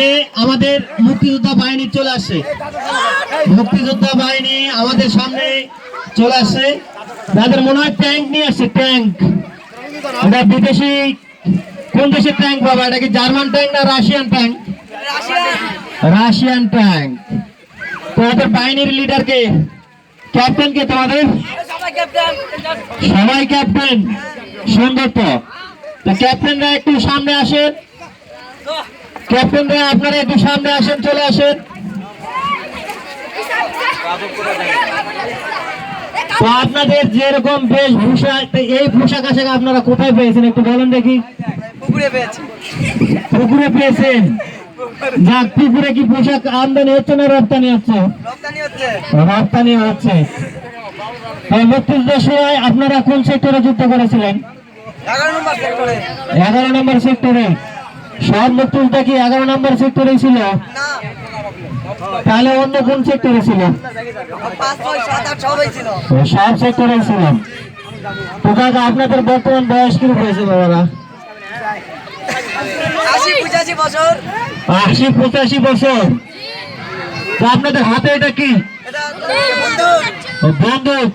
যে আমাদের মুক্তিযোদ্ধা বাহিনী চলে আসছে মুক্তিযোদ্ধা বাহিনী আমাদের সামনে চলে আসছে তাদের মনে হয় ট্যাঙ্ক নিয়ে আসছে ট্যাঙ্ক এটা বিদেশি, কোন দেশের ট্যাঙ্ক বাবা? এটা কি জার্মান ট্যাঙ্ক না রাশিয়ান ট্যাঙ্ক রাশিয়ান ট্যাঙ্ক তোমাদের বাহিনীর লিডার কে? ক্যাপ্টেন কে তোমাদের? সবাই ক্যাপ্টেন সুন্দর তো। ক্যাপ্টেনরা একটু সামনে আসেন। ক্যাপ্টেনরা আপনারা একটু সামনে আসেন চলে আসেন। তো আপনাদের যেরকম বেশভূষা এই পোশাক আশাক আপনারা কোথায় পেয়েছেন একটু বলেন দেখি? পুকুরে পেয়েছেন? যাক পুকুরে কি পোশাক আমদানি হচ্ছে না রপ্তানি হচ্ছে? রপ্তানি হচ্ছে। তো আপনারা কোন সেক্টরে যুদ্ধ করেছিলেন? এগারো নম্বর সেক্টরে। সব মুক্তিযোদ্ধা কি এগারো নম্বর সেক্টরে ছিল? তাহলে অন্য কোন সেক্টরে ছিল? সব সেক্টরে ছিল। তো কাকা আপনাদের বর্তমান বয়স কি হয়েছে বাবারা? আশি পঁচাশি বছর। তো আপনাদের হাতে এটা কি? বন্দুক।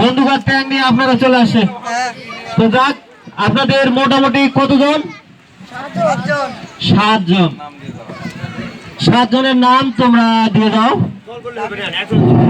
বন্দুক আর ট্যাঙ্ক নিয়ে আপনারা চলে আসেন। হ্যাঁ। তো যাক আপনাদের মোটামুটি কতজন? সাতজন। সাতজনের নাম তোমরা দিয়ে দাও।